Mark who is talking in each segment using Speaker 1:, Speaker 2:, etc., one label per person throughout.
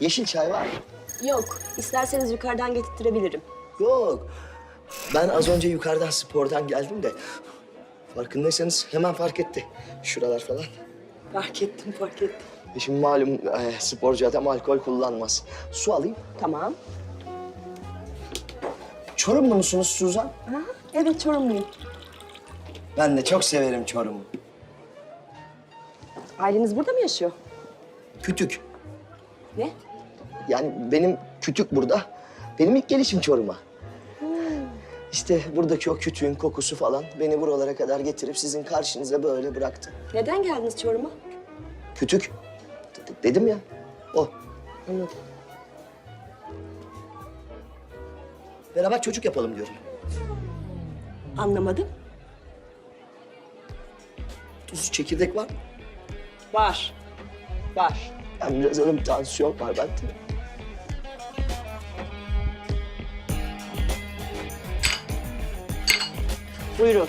Speaker 1: Yeşil çay var mı?
Speaker 2: Yok. İsterseniz yukarıdan getirtirebilirim.
Speaker 1: Yok. Ben az önce yukarıdan spordan geldim de... Farkındaysanız hemen fark etti. Şuralar falan.
Speaker 2: Fark ettim, fark ettim.
Speaker 1: E Şimdi malum e, sporcu adam alkol kullanmaz. Su alayım.
Speaker 2: Tamam.
Speaker 1: Çorumlu musunuz Suzan?
Speaker 2: Ha, evet Çorumluyum.
Speaker 1: Ben de çok severim Çorum'u.
Speaker 2: Aileniz burada mı yaşıyor?
Speaker 1: Kütük.
Speaker 2: Ne?
Speaker 1: Yani benim kütük burada. Benim ilk gelişim Çorum'a. İşte buradaki o kütüğün kokusu falan beni buralara kadar getirip sizin karşınıza böyle bıraktı.
Speaker 2: Neden geldiniz Çorum'a?
Speaker 1: Kütük. D- dedim ya. O.
Speaker 2: Anladım.
Speaker 1: Beraber çocuk yapalım diyorum.
Speaker 2: Anlamadım.
Speaker 1: Tuz çekirdek var mı?
Speaker 2: Var. Var.
Speaker 1: Yani biraz hanım tansiyon var bende.
Speaker 2: Buyurun.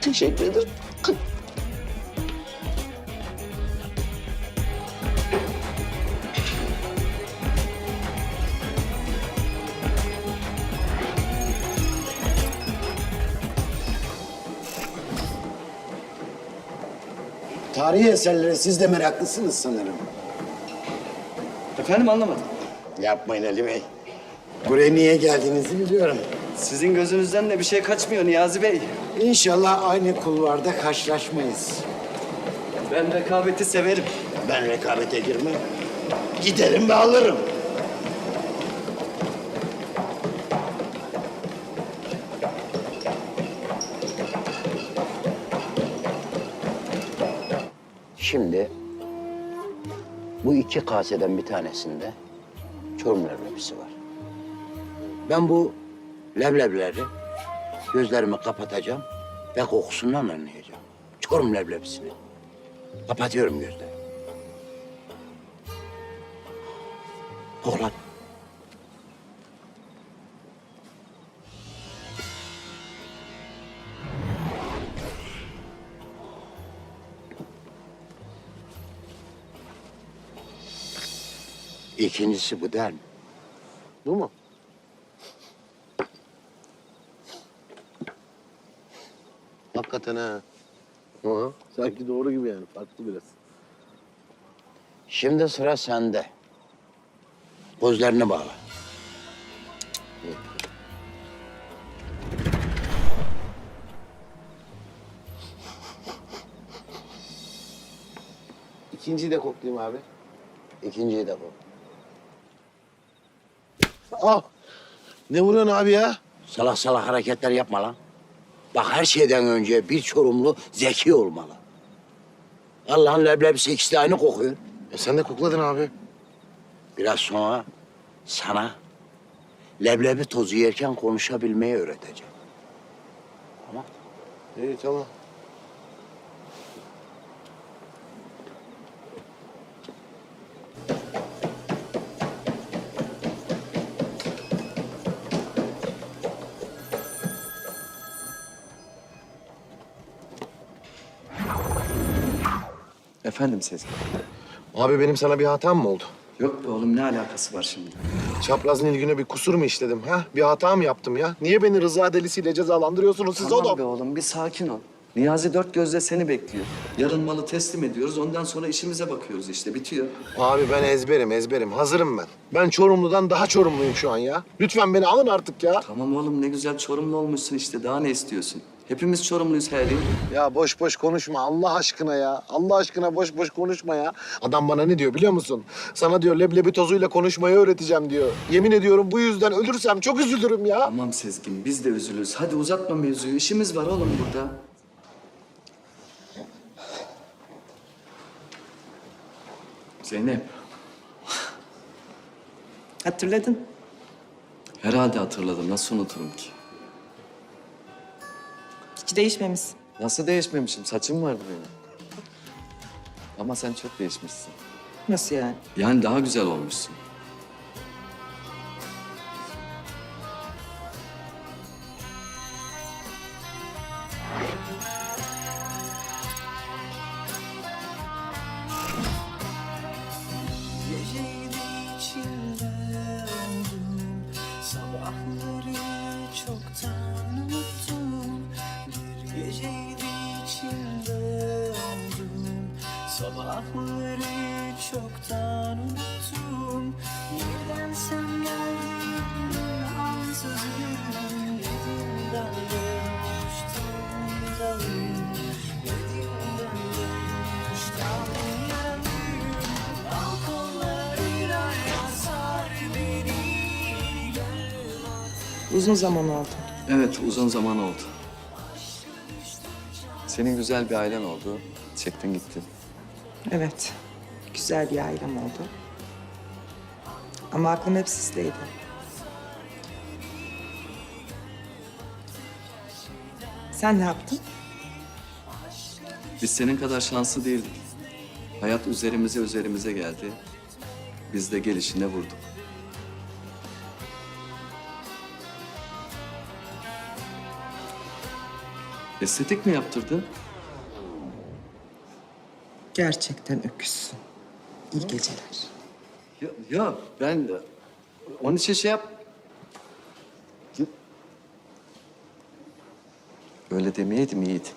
Speaker 1: Teşekkür ederim.
Speaker 3: Tarihi eserlere siz de meraklısınız sanırım.
Speaker 4: Efendim anlamadım.
Speaker 3: Yapmayın Ali Bey. Buraya niye geldiğinizi biliyorum.
Speaker 4: Sizin gözünüzden de bir şey kaçmıyor Niyazi Bey.
Speaker 3: İnşallah aynı kulvarda karşılaşmayız.
Speaker 4: Ben rekabeti severim.
Speaker 3: Ben rekabete girmem. Giderim ve alırım.
Speaker 5: Şimdi bu iki kaseden bir tanesinde Çorum leblebisi var. Ben bu leblebileri gözlerimi kapatacağım ve kokusundan anlayacağım. Çorum leblebisini. Kapatıyorum gözlerimi. Kokla. İkincisi bu değil mi?
Speaker 3: Bu mu? Hakikaten ha. Aha, sanki doğru gibi yani. Farklı biraz.
Speaker 5: Şimdi sıra sende. Gözlerini bağla.
Speaker 3: İkinciyi de koklayayım abi.
Speaker 5: İkinciyi de bu.
Speaker 3: Ah! Ne vuruyorsun abi ya?
Speaker 5: Salak salak hareketler yapma lan. Bak her şeyden önce bir çorumlu zeki olmalı. Allah'ın leblebisi ikisi de aynı kokuyor.
Speaker 3: E sen de kokladın abi.
Speaker 5: Biraz sonra sana leblebi tozu yerken konuşabilmeyi öğreteceğim. Tamam.
Speaker 3: İyi tamam.
Speaker 4: Efendim Sezgin.
Speaker 6: Abi benim sana bir hatam mı oldu?
Speaker 4: Yok be oğlum ne alakası var şimdi?
Speaker 6: Çapraz Nilgün'e bir kusur mu işledim ha? Bir hata mı yaptım ya? Niye beni rıza delisiyle cezalandırıyorsunuz siz
Speaker 4: tamam
Speaker 6: oğlum?
Speaker 4: be oğlum bir sakin ol. Niyazi dört gözle seni bekliyor. Yarın malı teslim ediyoruz. Ondan sonra işimize bakıyoruz işte. Bitiyor.
Speaker 6: Abi ben ezberim ezberim. Hazırım ben. Ben Çorumlu'dan daha Çorumluyum şu an ya. Lütfen beni alın artık ya.
Speaker 4: Tamam oğlum ne güzel Çorumlu olmuşsun işte. Daha ne istiyorsun? Hepimiz Çorumluyuz her yıl.
Speaker 6: Ya boş boş konuşma Allah aşkına ya. Allah aşkına boş boş konuşma ya. Adam bana ne diyor biliyor musun? Sana diyor leblebi tozuyla konuşmayı öğreteceğim diyor. Yemin ediyorum bu yüzden ölürsem çok üzülürüm ya.
Speaker 4: Tamam Sezgin biz de üzülürüz. Hadi uzatma mevzuyu. İşimiz var oğlum burada. Zeynep.
Speaker 7: Hatırladın.
Speaker 4: Herhalde hatırladım. Nasıl unuturum ki?
Speaker 7: Hiç değişmemişsin.
Speaker 4: Nasıl değişmemişim? Saçım vardı benim. Ama sen çok değişmişsin.
Speaker 7: Nasıl yani?
Speaker 4: Yani daha güzel olmuşsun.
Speaker 7: Uzun zaman oldu.
Speaker 4: Evet, uzun zaman oldu. Senin güzel bir ailen oldu. Çektin gittin.
Speaker 7: Evet. Güzel bir ailem oldu. Ama aklım hep sizdeydi. Sen ne yaptın?
Speaker 4: Biz senin kadar şanslı değildik. Hayat üzerimize üzerimize geldi. Biz de gelişine vurduk. Estetik mi yaptırdın?
Speaker 7: Gerçekten öküzsün. İyi geceler.
Speaker 4: Ya, ya ben onun için şey yap... Öyle demeyeydim iyiydi.